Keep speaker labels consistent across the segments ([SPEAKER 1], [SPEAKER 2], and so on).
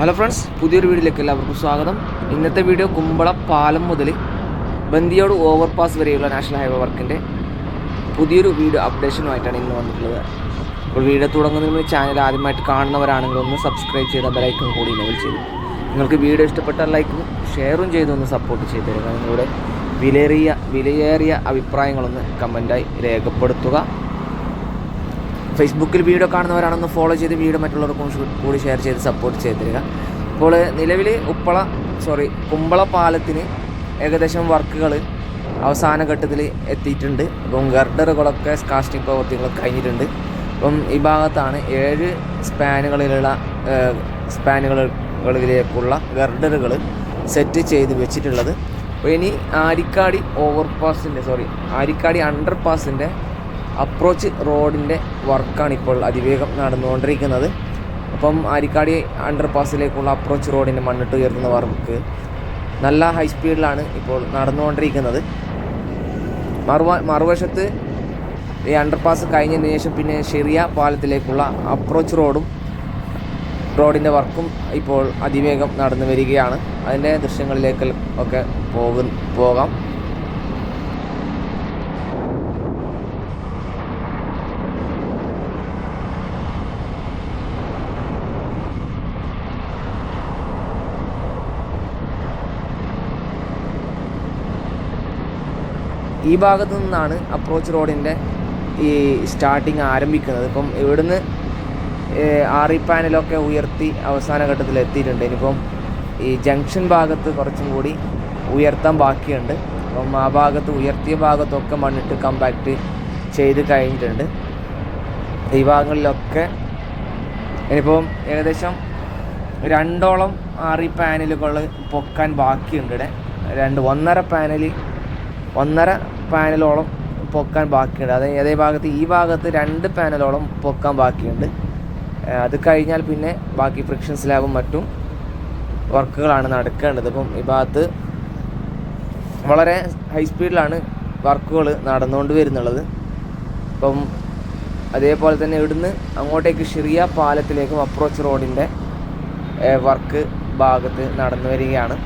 [SPEAKER 1] Hello friends പുതിയൊരു വീഡിയോയിലേക്ക് എല്ലാവർക്കും സ്വാഗതം. ഇന്നത്തെ വീഡിയോ കുമ്പള പാലം മുതൽ ബന്ദിയോട് ഓവർപാസ് വരെയുള്ള നാഷണൽ ഹൈവേ വർക്കിന്റെ പുതിയൊരു വീഡിയോ അപ്ഡേഷനുമായിട്ടാണ് ഇന്ന് വന്നിട്ടുള്ളത്. അപ്പോൾ വീഡിയോ തുടങ്ങുന്നതിന് ചാനൽ ആദ്യമായിട്ട് കാണുന്നവരാണെങ്കിൽ ഒന്ന് സബ്സ്ക്രൈബ് ചെയ്ത ബെലൈക്കും കൂടി ഇനവിൽ ചെയ്തു നിങ്ങൾക്ക് വീഡിയോ ഇഷ്ടപ്പെട്ട ലൈക്കും ഷെയറും ചെയ്ത് ഒന്ന് സപ്പോർട്ട് ചെയ്തു തരിക. നിങ്ങളുടെ വിലയേറിയ വിലയേറിയ അഭിപ്രായങ്ങളൊന്ന് കമന്റായി രേഖപ്പെടുത്തുക. ഫേസ്ബുക്കിൽ വീഡിയോ കാണുന്നവരാണെന്ന് ഫോളോ ചെയ്ത് വീഡിയോ മറ്റുള്ളവർക്കും കൂടി ഷെയർ ചെയ്ത് സപ്പോർട്ട് ചെയ്ത് തരിക ഇപ്പോൾ നിലവിൽ ഉപ്പള സോറി കുമ്പള പാലത്തിന് ഏകദേശം വർക്കുകൾ അവസാന ഘട്ടത്തിൽ എത്തിയിട്ടുണ്ട്. അപ്പം ഗർഡറുകളൊക്കെ കാസ്റ്റിംഗ് പ്രവർത്തികളൊക്കെ കഴിഞ്ഞിട്ടുണ്ട്. അപ്പം ഈ ഭാഗത്താണ് ഏഴ് സ്പാനുകളിലുള്ള സ്പാനുകളിലേക്കുള്ള ഗർഡറുകൾ സെറ്റ് ചെയ്ത് വെച്ചിട്ടുള്ളത്. അപ്പോൾ ഇനി ആരിക്കാടി ഓവർപാസിന്റെ സോറി ആരിക്കാടി അണ്ടർ പാസിന്റെ അപ്രോച്ച് റോഡിന്റെ വർക്കാണ് ഇപ്പോൾ അതിവേഗം നടന്നുകൊണ്ടിരിക്കുന്നത്. അപ്പം ആരിക്കാടി അണ്ടർ പാസിലേക്കുള്ള അപ്രോച്ച് റോഡിന്റെ മണ്ണിട്ട് ഉയർത്തുന്ന വർക്ക് നല്ല ഹൈ സ്പീഡിലാണ് ഇപ്പോൾ നടന്നുകൊണ്ടിരിക്കുന്നത്. മറുവ മറുവശത്ത് ഈ അണ്ടർ പാസ് കഴിഞ്ഞതിന് ശേഷം പിന്നെ ചെറിയ പാലത്തിലേക്കുള്ള അപ്രോച്ച് റോഡും റോഡിന്റെ വർക്കും ഇപ്പോൾ അതിവേഗം നടന്നു വരികയാണ്. അതിന്റെ ദൃശ്യങ്ങളിലേക്ക് ഒക്കെ പോകും പോകാം. ഈ ഭാഗത്തു നിന്നാണ് അപ്രോച്ച് റോഡിന്റെ ഈ സ്റ്റാർട്ടിങ് ആരംഭിക്കുന്നത്. ഇപ്പം ഇവിടുന്ന് ആറി പാനലൊക്കെ ഉയർത്തി അവസാന ഘട്ടത്തിൽ എത്തിയിട്ടുണ്ട്. ഇനിയിപ്പം ഈ ജംഗ്ഷൻ ഭാഗത്ത് കുറച്ചും കൂടി ഉയർത്താൻ ബാക്കിയുണ്ട്. അപ്പം ആ ഭാഗത്ത് ഉയർത്തിയ ഭാഗത്തൊക്കെ മണ്ണിട്ട് കമ്പാക്റ്റ് ചെയ്ത് കഴിഞ്ഞിട്ടുണ്ട്. ഈ ഭാഗങ്ങളിലൊക്കെ ഇനിയിപ്പം ഏകദേശം രണ്ടോളം ആറി പാനലുകൾ പൊക്കാൻ ബാക്കിയുണ്ട് ഇവിടെ. രണ്ട് ഒന്നര പാനൽ ഒന്നര പാനലോളം പൊക്കാൻ ബാക്കിയുണ്ട്. അത് അതേ ഭാഗത്ത് ഈ ഭാഗത്ത് രണ്ട് പാനലോളം പൊക്കാൻ ബാക്കിയുണ്ട്. അത് കഴിഞ്ഞാൽ പിന്നെ ബാക്കി ഫ്രിക്ഷൻ സ്ലാബും മറ്റും വർക്കുകളാണ് നടക്കേണ്ടത്. ഇപ്പം ഈ ഭാഗത്ത് വളരെ ഹൈ സ്പീഡിലാണ് വർക്കുകൾ നടന്നുകൊണ്ട് വരുന്നുള്ളത്. ഇപ്പം അതേപോലെ തന്നെ ഇവിടുന്ന് അങ്ങോട്ടേക്ക് ഷിറിയ പാലത്തിലേക്കും അപ്രോച്ച് റോഡിന്റെ വർക്ക് ഭാഗത്ത് നടന്നു വരികയാണ്.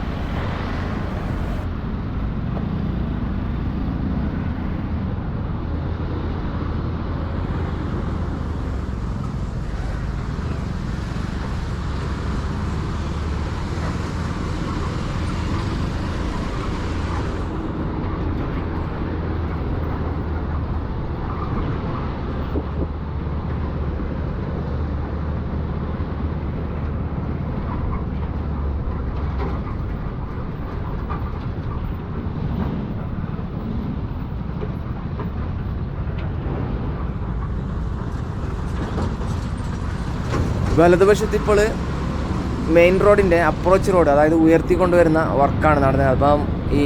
[SPEAKER 1] വലതുവശത്ത് ഇപ്പോൾ മെയിൻ റോഡിന്റെ അപ്രോച്ച് റോഡ് അതായത് ഉയർത്തിക്കൊണ്ടുവരുന്ന വർക്കാണ് നടന്നത്. അപ്പം ഈ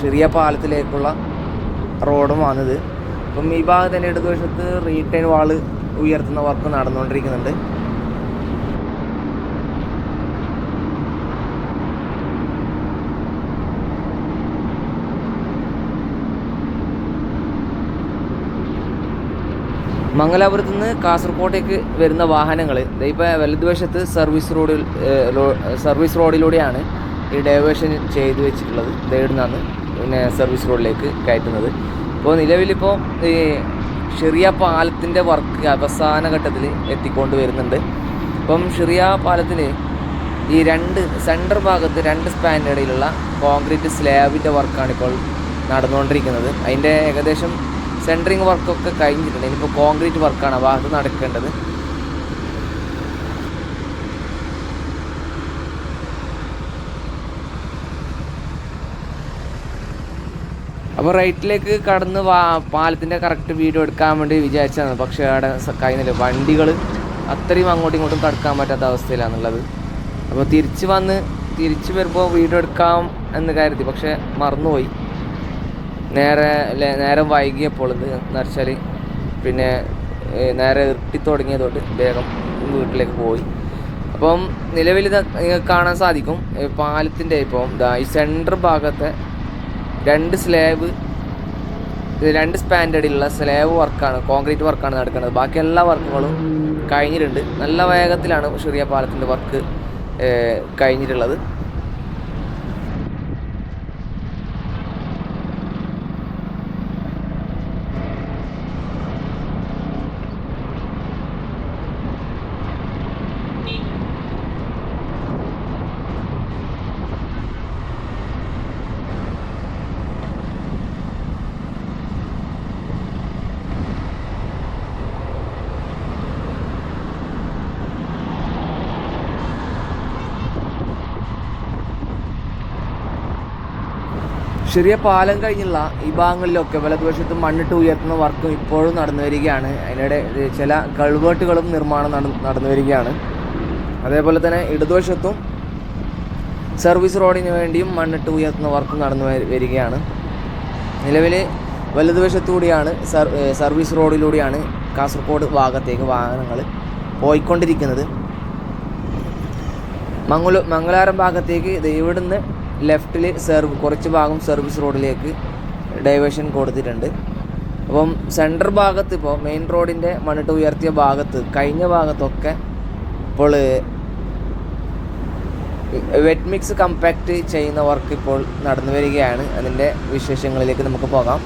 [SPEAKER 1] ചെറിയ പാലത്തിലേക്കുള്ള റോഡും വന്നത് അപ്പം ഈ ഭാഗത്ത് തന്നെ ഇടതുവശത്ത് റീറ്റൈൻ വാൾ ഉയർത്തുന്ന വർക്ക് നടന്നുകൊണ്ടിരിക്കുന്നുണ്ട്. മംഗലാപുരത്ത് നിന്ന് കാസർഗോട്ടേക്ക് വരുന്ന വാഹനങ്ങൾ ഇപ്പോൾ വലതുവശത്ത് സർവീസ് റോഡിൽ സർവീസ് റോഡിലൂടെയാണ് ഈ ഡൈവേഷൻ ചെയ്ത് വെച്ചിട്ടുള്ളത്. ഇവിടുന്നാണ് പിന്നെ സർവീസ് റോഡിലേക്ക് കയറ്റുന്നത്. ഇപ്പോൾ നിലവിലിപ്പോൾ ഈ ഷെറിയ പാലത്തിന്റെ വർക്ക് അവസാന ഘട്ടത്തിൽ എത്തിക്കൊണ്ട് വരുന്നുണ്ട്. ഇപ്പം ഷെറിയ പാലത്തിന് ഈ രണ്ട് സെന്റർ ഭാഗത്ത് രണ്ട് സ്പാനിന്റെ ഇടയിലുള്ള കോൺക്രീറ്റ് സ്ലാബിന്റെ വർക്കാണ് ഇപ്പോൾ നടന്നുകൊണ്ടിരിക്കുന്നത്. അതിന്റെ ഏകദേശം സെന്ററിങ് വർക്കൊക്കെ കഴിഞ്ഞിട്ടുണ്ട്. ഇനിയിപ്പോൾ കോൺക്രീറ്റ് വർക്കാണ് അപ്പോൾ ഭാഗത്ത് നടക്കേണ്ടത്. അപ്പോൾ റൈറ്റിലേക്ക് കടന്ന് വാ പാലത്തിന്റെ കറക്റ്റ് വീഡിയോ എടുക്കാൻ വേണ്ടി വിചാരിച്ചതാണ്. പക്ഷേ അവിടെ കഴിഞ്ഞില്ല. വണ്ടികൾ അത്രയും അങ്ങോട്ടും ഇങ്ങോട്ടും കടക്കാൻ പറ്റാത്ത അവസ്ഥയിലാണുള്ളത്. അപ്പോൾ തിരിച്ച് വന്ന് തിരിച്ച് വരുമ്പോൾ വീഡിയോ എടുക്കാം എന്ന് കരുതി. പക്ഷേ മറന്നുപോയി. നേരെ നേരം വൈകിയപ്പോൾ ഇത് എന്ന് വെച്ചാൽ പിന്നെ നേരെ ഇട്ടി തുടങ്ങിയതുകൊണ്ട് വേഗം വീട്ടിലേക്ക് പോയി. അപ്പം നിലവിൽ നിങ്ങൾക്ക് കാണാൻ സാധിക്കും. പാലത്തിന്റെ ഇപ്പം ഇതാ ഈ സെന്റർ ഭാഗത്തെ രണ്ട് സ്ലാബ് രണ്ട് സ്പാൻഡേർഡിലുള്ള സ്ലാബ് വർക്കാണ് കോൺക്രീറ്റ് വർക്കാണ് നടക്കുന്നത്. ബാക്കി എല്ലാ വർക്കുകളും കഴിഞ്ഞിട്ടുണ്ട്. നല്ല വേഗത്തിലാണ് ഷെറിയ പാലത്തിന്റെ വർക്ക് കഴിഞ്ഞിട്ടുള്ളത്. ചെറിയ പാലം കഴിഞ്ഞുള്ള ഈ ഭാഗങ്ങളിലൊക്കെ വലതുവശത്ത് മണ്ണിട്ട് ഉയർത്തുന്ന വർക്കും ഇപ്പോഴും നടന്നു വരികയാണ്. അതിനിടെ ചില കൾവേട്ടുകളും നിർമ്മാണം നട- നടന്നു വരികയാണ്. അതേപോലെ തന്നെ ഇടതുവശത്തും സർവീസ് റോഡിന് വേണ്ടിയും മണ്ണിട്ട് ഉയർത്തുന്ന വർക്കും നടന്നു വരികയാണ്. നിലവിൽ വലതുവശത്തുകൂടിയാണ് സർ സർവീസ് റോഡിലൂടെയാണ് കാസർഗോഡ് ഭാഗത്തേക്ക് വാഹനങ്ങൾ പോയിക്കൊണ്ടിരിക്കുന്നത്. മംഗള മംഗലാരം ഭാഗത്തേക്ക് ഇത് ഇവിടുന്ന് ലെഫ്റ്റിൽ സെർവ് കുറച്ച് ഭാഗം സർവീസ് റോഡിലേക്ക് ഡൈവേഷൻ കൊടുത്തിട്ടുണ്ട്. അപ്പം സെന്റർ ഭാഗത്ത് ഇപ്പോൾ മെയിൻ റോഡിന്റെ മണ്ണിട്ട് ഉയർത്തിയ ഭാഗത്ത് കഴിഞ്ഞ ഭാഗത്തൊക്കെ ഇപ്പോൾ വെറ്റ് മിക്സ് കമ്പാക്റ്റ് ചെയ്യുന്ന വർക്ക് ഇപ്പോൾ നടന്നു വരികയാണ്. അതിന്റെ വിശേഷങ്ങളിലേക്ക് നമുക്ക് പോകാം.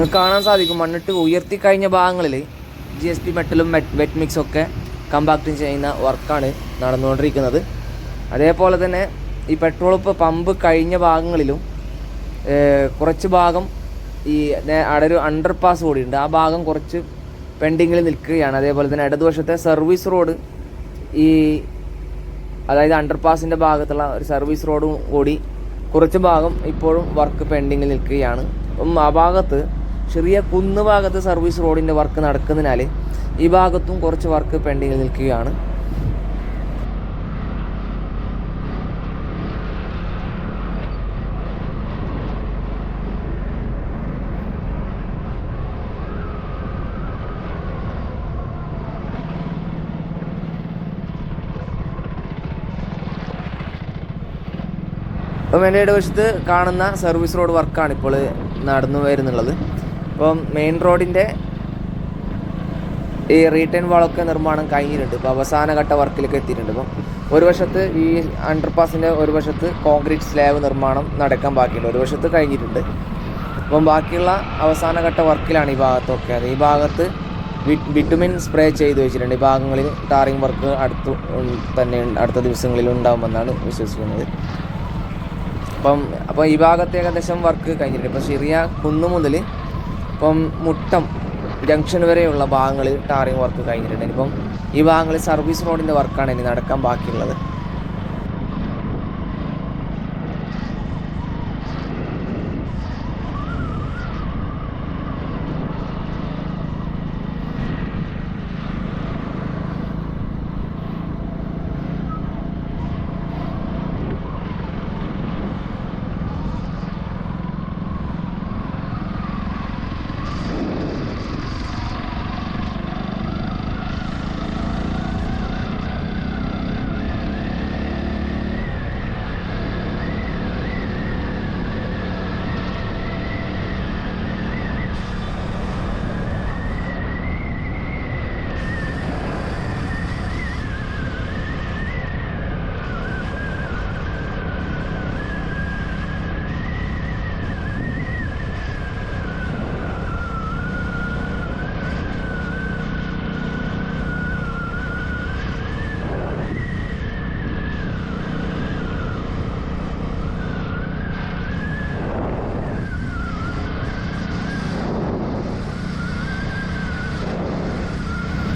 [SPEAKER 1] നിങ്ങൾക്ക് കാണാൻ സാധിക്കും. മണ്ണിട്ട് ഉയർത്തി കഴിഞ്ഞ ഭാഗങ്ങളിൽ ജി എസ് പി മെറ്റലും വെറ്റ് മിക്സും ഒക്കെ കമ്പാക്ട് ചെയ്യുന്ന വർക്കാണ് നടന്നുകൊണ്ടിരിക്കുന്നത്. അതേപോലെ തന്നെ ഈ പെട്രോൾ പമ്പ് കഴിഞ്ഞ ഭാഗങ്ങളിലും കുറച്ച് ഭാഗം ഈ അവിടെ ഒരു അണ്ടർ പാസ് കൂടിയുണ്ട് ആ ഭാഗം കുറച്ച് പെൻഡിങ്ങിൽ നിൽക്കുകയാണ്. അതേപോലെ തന്നെ ഇടതുവശത്തെ സർവീസ് റോഡ് ഈ അതായത് അണ്ടർ പാസിന്റെ ഭാഗത്തുള്ള ഒരു സർവീസ് റോഡും കൂടി കുറച്ച് ഭാഗം ഇപ്പോഴും വർക്ക് പെൻഡിങ്ങിൽ നിൽക്കുകയാണ്. ആ ഭാഗത്ത് ചെറിയ കുന്ന് ഭാഗത്ത് സർവീസ് റോഡിന്റെ വർക്ക് നടക്കുന്നതിനാൽ ഈ ഭാഗത്തും കുറച്ച് വർക്ക് പെൻഡിങ്ങിൽ നിൽക്കുകയാണ്. അപ്പം എന്റെ ഇടവശത്ത് കാണുന്ന സർവീസ് റോഡ് വർക്കാണ് ഇപ്പോൾ നടന്നു വരുന്നുള്ളത്. അപ്പം മെയിൻ റോഡിന്റെ ഈ റീട്ടേൺ വാളൊക്കെ നിർമ്മാണം കഴിഞ്ഞിട്ടുണ്ട്. ഇപ്പോൾ അവസാന ഘട്ട വർക്കിലേക്ക് എത്തിയിട്ടുണ്ട്. അപ്പം ഒരു വശത്ത് ഈ അണ്ടർപാസിന്റെ ഒരു വശത്ത് കോൺക്രീറ്റ് സ്ലാബ് നിർമ്മാണം നടക്കാൻ ബാക്കിയുണ്ട്. ഒരു വശത്ത് കഴിഞ്ഞിട്ടുണ്ട്. അപ്പം ബാക്കിയുള്ള അവസാന ഘട്ട വർക്കിലാണ് ഈ ഭാഗത്തൊക്കെ. അത് ഈ ഭാഗത്ത് വിറ്റമിൻ സ്പ്രേ ചെയ്ത് വെച്ചിട്ടുണ്ട്. ഈ ഭാഗങ്ങളിൽ ടാറിങ് വർക്ക് അടുത്ത് തന്നെ അടുത്ത ദിവസങ്ങളിൽ ഉണ്ടാകുമെന്നാണ് വിശ്വസിക്കുന്നത്. അപ്പം അപ്പോൾ ഈ ഭാഗത്ത് ഏകദേശം വർക്ക് കഴിഞ്ഞിട്ടുണ്ട്. ഇപ്പം ചെറിയ കുന്നു മുതൽ ഇപ്പം മുട്ടം ജംഗ്ഷൻ വരെയുള്ള ഭാഗങ്ങളിൽ ടാറിങ് വർക്ക് കഴിഞ്ഞിട്ടുണ്ട്. ഇനിയിപ്പം ഈ ഭാഗങ്ങളിൽ സർവീസ് റോഡിന്റെ വർക്കാണ് ഇനി നടക്കാൻ ബാക്കിയുള്ളത്.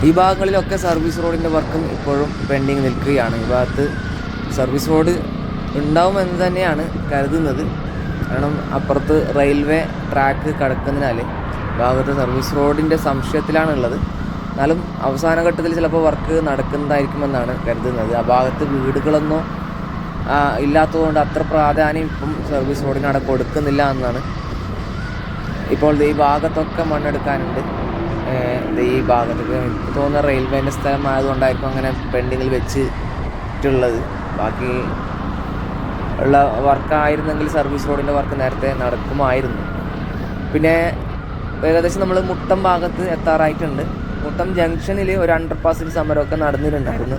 [SPEAKER 1] ഈ ഭാഗങ്ങളിലൊക്കെ സർവീസ് റോഡിന്റെ വർക്കും ഇപ്പോഴും പെൻഡിങ് നിൽക്കുകയാണ്. ഈ ഭാഗത്ത് സർവീസ് റോഡ് ഉണ്ടാവുമെന്ന് തന്നെയാണ് കരുതുന്നത്. കാരണം അപ്പുറത്ത് റെയിൽവേ ട്രാക്ക് കിടക്കുന്നതിനാൽ ഭാഗത്ത് സർവീസ് റോഡിന്റെ സംശയത്തിലാണുള്ളത്. എന്നാലും അവസാന ഘട്ടത്തിൽ ചിലപ്പോൾ വർക്ക് നടക്കുന്നതായിരിക്കുമെന്നാണ് കരുതുന്നത്. ആ ഭാഗത്ത് വീടുകളൊന്നും ഇല്ലാത്തതുകൊണ്ട് അത്ര പ്രാധാന്യം ഇപ്പം സർവീസ് റോഡിന് കൊടുക്കുന്നില്ല എന്നാണ് ഇപ്പോൾ ഈ ഭാഗത്തൊക്കെ മണ്ണെടുക്കാനുണ്ട്. ഈ ഭാഗത്തൊക്കെ എനിക്ക് തോന്നുന്ന റെയിൽവേന്റെ സ്ഥലമായതുകൊണ്ടായിരിക്കും അങ്ങനെ പെൻഡിങ്ങിൽ വെച്ചിട്ടുള്ളത്. ബാക്കി ഉള്ള വർക്കായിരുന്നെങ്കിൽ സർവീസ് റോഡിന്റെ വർക്ക് നേരത്തെ നടക്കുമായിരുന്നു. പിന്നെ ഏകദേശം നമ്മൾ മുട്ടം ഭാഗത്ത് എത്താറായിട്ടുണ്ട്. മുട്ടം ജംഗ്ഷനിൽ ഒരു അണ്ടർ പാസിൽ സമരമൊക്കെ നടന്നിട്ടുണ്ടായിരുന്നു.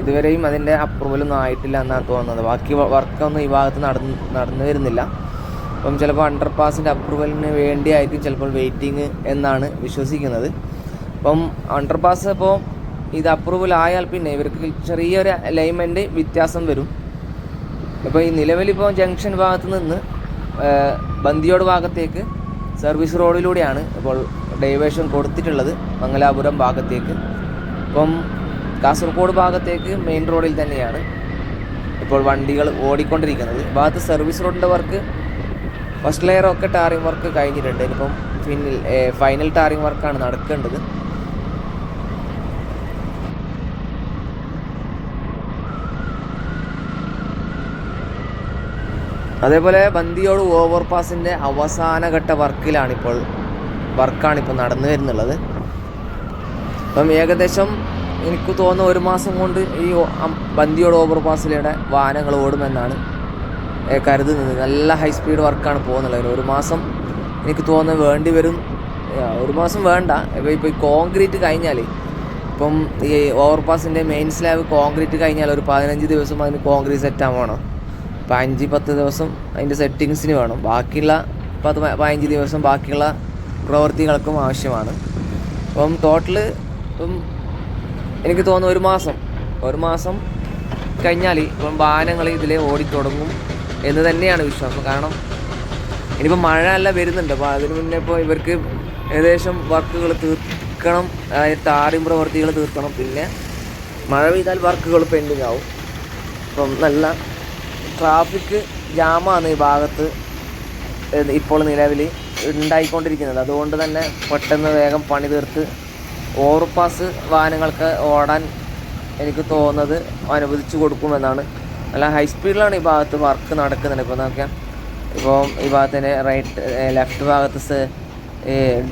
[SPEAKER 1] ഇതുവരെയും അതിന്റെ അപ്രൂവലൊന്നും ആയിട്ടില്ല എന്നാണ് തോന്നുന്നത്. ബാക്കി വർക്കൊന്നും ഈ ഭാഗത്ത് നടന്ന് നടന്നു വരുന്നില്ല. അപ്പം ചിലപ്പോൾ അണ്ടർ പാസിന്റെ അപ്രൂവലിന് വേണ്ടിയായിരിക്കും ചിലപ്പോൾ വെയിറ്റിംഗ് എന്നാണ് വിശ്വസിക്കുന്നത്. അപ്പം അണ്ടർ പാസ് ഇപ്പോൾ ഇത് അപ്രൂവൽ ആയാൽ പിന്നെ ഇവർക്ക് ചെറിയൊരു അലൈൻമെന്റ് വ്യത്യാസം വരും. ഇപ്പോൾ ഈ നിലവിലിപ്പോൾ ജംഗ്ഷൻ ഭാഗത്ത് നിന്ന് ബന്തിയോട് ഭാഗത്തേക്ക് സർവീസ് റോഡിലൂടെയാണ് ഇപ്പോൾ ഡൈവേഷൻ കൊടുത്തിട്ടുള്ളത് മംഗലാപുരം ഭാഗത്തേക്ക്. ഇപ്പം കാസർഗോഡ് ഭാഗത്തേക്ക് മെയിൻ റോഡിൽ തന്നെയാണ് ഇപ്പോൾ വണ്ടികൾ ഓടിക്കൊണ്ടിരിക്കുന്നത്. ഭാഗത്ത് സർവീസ് റോഡിന്റെ വർക്ക് ഫസ്റ്റ് ലെയർ ഒക്കെ ടാറിങ് വർക്ക് കഴിഞ്ഞിട്ടുണ്ട്. ഇനിയിപ്പം ഫിനിൽ ഫൈനൽ ടാറിങ് വർക്കാണ് നടക്കേണ്ടത്. അതേപോലെ ബന്ദിയോട് ഓവർ പാസിന്റെ അവസാനഘട്ട വർക്കിലാണിപ്പോൾ വർക്കാണിപ്പോൾ നടന്നു വരുന്നുള്ളത്. അപ്പം ഏകദേശം എനിക്ക് തോന്നുന്ന ഒരു മാസം കൊണ്ട് ഈ ബന്ദിയോട് ഓവർ പാസിലൂടെ വാഹനങ്ങൾ ഓടുമെന്നാണ് കരുതുന്നത്. നല്ല ഹൈ സ്പീഡ് വർക്കാണ് പോകുന്നുള്ളത്. ഒരു മാസം എനിക്ക് തോന്നുന്നത് വേണ്ടി വരും. ഒരു മാസം വേണ്ട. ഇപ്പോൾ ഇപ്പോൾ ഈ കോൺക്രീറ്റ് കഴിഞ്ഞാൽ ഇപ്പം ഈ ഓവർപാസിന്റെ മെയിൻ സ്ലാബ് കോൺക്രീറ്റ് കഴിഞ്ഞാൽ ഒരു പതിനഞ്ച് ദിവസം അതിന് കോൺക്രീറ്റ് സെറ്റ് ആവണം ഇപ്പം അഞ്ച് പത്ത് ദിവസം അതിന്റെ സെറ്റിങ്സിന് വേണം. ബാക്കിയുള്ള പത്ത് പതിനഞ്ച് ദിവസം ബാക്കിയുള്ള പ്രവൃത്തികൾക്കും ആവശ്യമാണ്. അപ്പം ടോട്ടൽ ഇപ്പം എനിക്ക് തോന്നുന്നു ഒരു മാസം. ഒരു മാസം കഴിഞ്ഞാൽ ഇപ്പം വാഹനങ്ങൾ ഇതിൽ ഓടിത്തുടങ്ങും. എന്ന് തന്നെയാണ് വിശ്വാസം. കാരണം ഇനിയിപ്പോൾ മഴ അല്ല വരുന്നുണ്ട്. അപ്പോൾ അതിന് മുന്നേ ഇപ്പോൾ ഇവർക്ക് ഏകദേശം വർക്കുകൾ തീർക്കണം. അതായത് താറിയും പ്രവൃത്തികൾ തീർക്കണം. പിന്നെ മഴ പെയ്താൽ വർക്കുകൾ പെൻഡിങ് ആവും അപ്പം നല്ല ട്രാഫിക് ജാമാണ് ഈ ഭാഗത്ത് ഇപ്പോൾ നിലവിൽ ഉണ്ടായിക്കൊണ്ടിരിക്കുന്നത്. അതുകൊണ്ട് തന്നെ പെട്ടെന്ന് വേഗം പണി തീർത്ത് ഓവർപാസ് വാഹനങ്ങൾക്ക് ഓടാൻ എനിക്ക് തോന്നുന്നത് അനുവദിച്ചു കൊടുക്കുമെന്നാണ് നല്ല ഹൈ സ്പീഡിലാണ് ഈ ഭാഗത്ത് വർക്ക് നടക്കുന്നുണ്ട്. ഇപ്പോൾ നോക്കിയാൽ ഇപ്പോൾ ഈ ഭാഗത്തിന്റെ റൈറ്റ് ലെഫ്റ്റ് ഭാഗത്ത്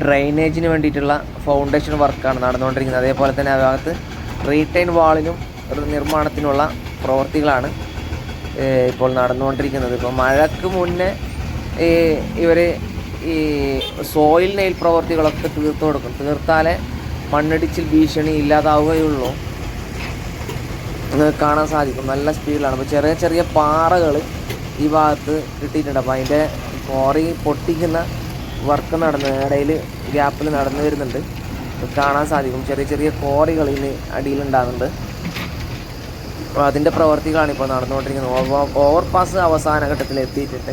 [SPEAKER 1] ഡ്രെയിനേജിന് വേണ്ടിയിട്ടുള്ള ഫൗണ്ടേഷൻ വർക്കാണ് നടന്നുകൊണ്ടിരിക്കുന്നത്. അതേപോലെ തന്നെ ആ ഭാഗത്ത് റീറ്റൈൻ വാളിനും നിർമ്മാണത്തിനുള്ള പ്രവൃത്തികളാണ് ഇപ്പോൾ നടന്നുകൊണ്ടിരിക്കുന്നത്. ഇപ്പോൾ മഴയ്ക്ക് മുന്നേ ഇവർ ഈ സോയിൽ നെയിൽ പ്രവർത്തികളൊക്കെ തീർത്തു കൊടുക്കും. തീർത്താലേ മണ്ണിടിച്ചിൽ ഭീഷണി ഇല്ലാതാവുകയുള്ളൂ. എന്ന് കാണാൻ സാധിക്കും. നല്ല സ്പീഡിലാണ് അപ്പോൾ ചെറിയ ചെറിയ പാറകൾ ഈ ഭാഗത്ത് കിട്ടിയിട്ടുണ്ട്. അപ്പോൾ അതിന്റെ കോറി പൊട്ടിക്കുന്ന വർക്ക് നടന്ന് ഇടയിൽ ഗ്യാപ്പിൽ നടന്നു വരുന്നുണ്ട്. കാണാൻ സാധിക്കും. ചെറിയ ചെറിയ കോറികൾ ഇതിന് അടിയിലുണ്ടാകുന്നുണ്ട് അപ്പോൾ അതിന്റെ പ്രവർത്തികളാണ് ഇപ്പോൾ നടന്നുകൊണ്ടിരിക്കുന്നത്. ഓവർ പാസ് അവസാന ഘട്ടത്തിൽ എത്തിയിട്ടുണ്ട്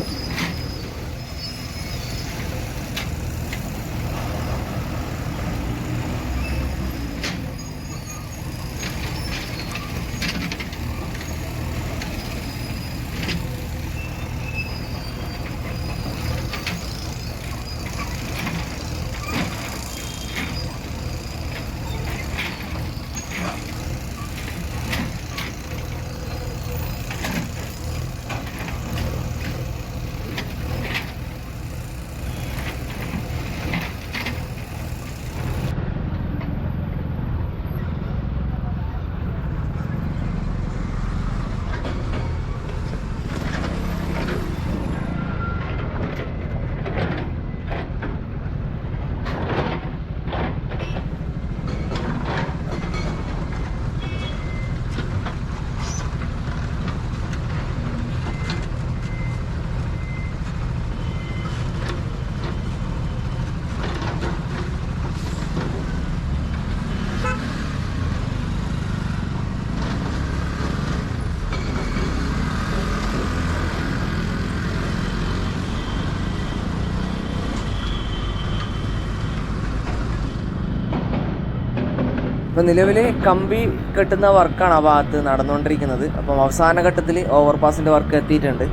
[SPEAKER 1] അപ്പോൾ നിലവിൽ കമ്പി കെട്ടുന്ന വർക്കാണ് ആ ഭാഗത്ത് നടന്നുകൊണ്ടിരിക്കുന്നത്. അപ്പം അവസാന ഘട്ടത്തിൽ ഓവർപാസിന്റെ വർക്ക് എത്തിയിട്ടുണ്ട്.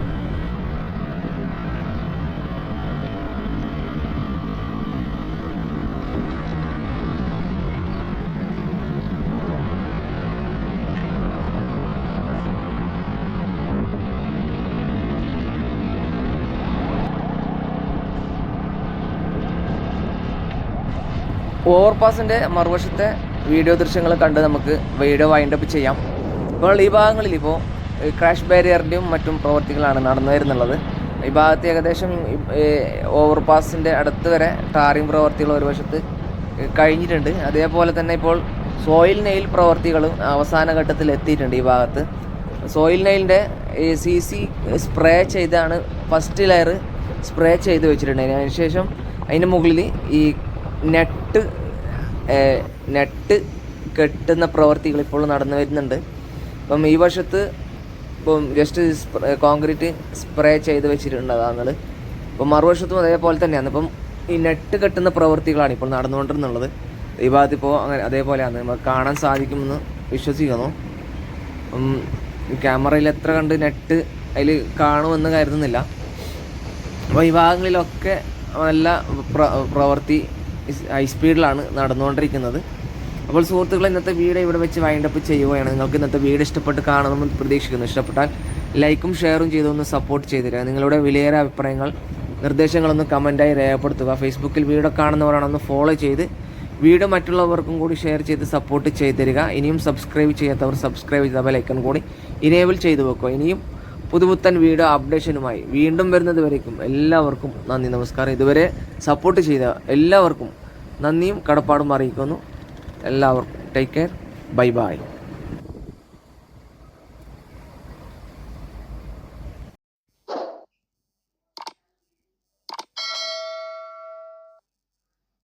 [SPEAKER 1] ഓവർപാസിന്റെ മറുവശത്തെ വീഡിയോ ദൃശ്യങ്ങൾ കണ്ട് നമുക്ക് വീഡിയോ വൈൻഡപ്പ് ചെയ്യാം. ഇപ്പോൾ ഈ ഭാഗങ്ങളിൽ ഇപ്പോൾ ക്രാഷ് ബാരിയറിന്റെയും മറ്റും പ്രവൃത്തികളാണ് നടന്നു വരുന്നുള്ളത്. ഈ ഭാഗത്ത് ഏകദേശം ഓവർപാസിന്റെ അടുത്ത് വരെ ടാറിംഗ് പ്രവൃത്തികൾ ഒരു വശത്ത് കഴിഞ്ഞിട്ടുണ്ട്. അതേപോലെ തന്നെ ഇപ്പോൾ സോയിൽ നെയിൽ പ്രവൃത്തികളും അവസാന ഘട്ടത്തിൽ എത്തിയിട്ടുണ്ട് ഈ ഭാഗത്ത്. സോയിൽ നെയിലിന്റെ സി സി സ്പ്രേ ചെയ്താണ് ഫസ്റ്റ് ലെയർ സ്പ്രേ ചെയ്ത് വെച്ചിട്ടുണ്ട്. അതിനുശേഷം അതിന് മുകളിൽ ഈ നെറ്റ് നെറ്റ് കെട്ടുന്ന പ്രവർത്തികൾ ഇപ്പോൾ നടന്നു വരുന്നുണ്ട്. അപ്പം ഈ വശത്ത് ഇപ്പം ജസ്റ്റ് കോൺക്രീറ്റ് സ്പ്രേ ചെയ്ത് വെച്ചിട്ടുണ്ട് അതാണ് ഇപ്പം മറുവശത്തും അതേപോലെ തന്നെയാണ്. ഇപ്പം ഈ നെറ്റ് കെട്ടുന്ന പ്രവൃത്തികളാണ് ഇപ്പോൾ നടന്നുകൊണ്ടിരുന്നുള്ളത്. ഈ ഭാഗത്ത് ഇപ്പോൾ അങ്ങനെ അതേപോലെയാണ്. നമുക്ക് കാണാൻ സാധിക്കുമെന്ന് വിശ്വസിക്കുന്നു. ക്യാമറയിൽ എത്ര കണ്ട് നെറ്റ് അതിൽ കാണുമെന്ന് കരുതുന്നില്ല. അപ്പോൾ ഈ ഭാഗങ്ങളിലൊക്കെ നല്ല പ്ര പ്രവൃത്തി ഹൈ സ്പീഡിലാണ് നടന്നുകൊണ്ടിരിക്കുന്നത്. അപ്പോൾ സുഹൃത്തുക്കൾ ഇന്നത്തെ വീഡിയോ ഇവിടെ വെച്ച് വൈൻഡ് അപ്പ് ചെയ്യുകയാണ്. നിങ്ങൾക്ക് ഇന്നത്തെ വീഡിയോ ഇഷ്ടപ്പെട്ട് കാണണമെന്ന് പ്രതീക്ഷിക്കുന്നു. ഇഷ്ടപ്പെട്ടാൽ ലൈക്കും ഷെയറും ചെയ്തൊന്ന് സപ്പോർട്ട് ചെയ്തിരിക നിങ്ങളുടെ വിലയേറെ അഭിപ്രായങ്ങൾ നിർദ്ദേശങ്ങളൊന്ന് കമന്റായി രേഖപ്പെടുത്തുക. ഫേസ്ബുക്കിൽ വീഡിയോ കാണുന്നവരാണൊന്ന് ഫോളോ ചെയ്ത് വീഡിയോ മറ്റുള്ളവർക്കും കൂടി ഷെയർ ചെയ്ത് സപ്പോർട്ട് ചെയ്തിരിക ഇനിയും സബ്സ്ക്രൈബ് ചെയ്യാത്തവർ സബ്സ്ക്രൈബ് ചെയ്ത ബെലൈക്കൺ കൂടി ഇനേബിൾ ചെയ്തു വെക്കുക. ഇനിയും പുതുപുത്തൻ വീഡിയോ അപ്ഡേഷനുമായി വീണ്ടും വരുന്നത് വരേക്കും എല്ലാവർക്കും നന്ദി നമസ്കാരം. ഇതുവരെ സപ്പോർട്ട് ചെയ്ത എല്ലാവർക്കും നന്ദിയും കടപ്പാടും അറിയിക്കുന്നു. എല്ലാവർക്കും ടേക്ക് കെയർ ബൈ ബൈ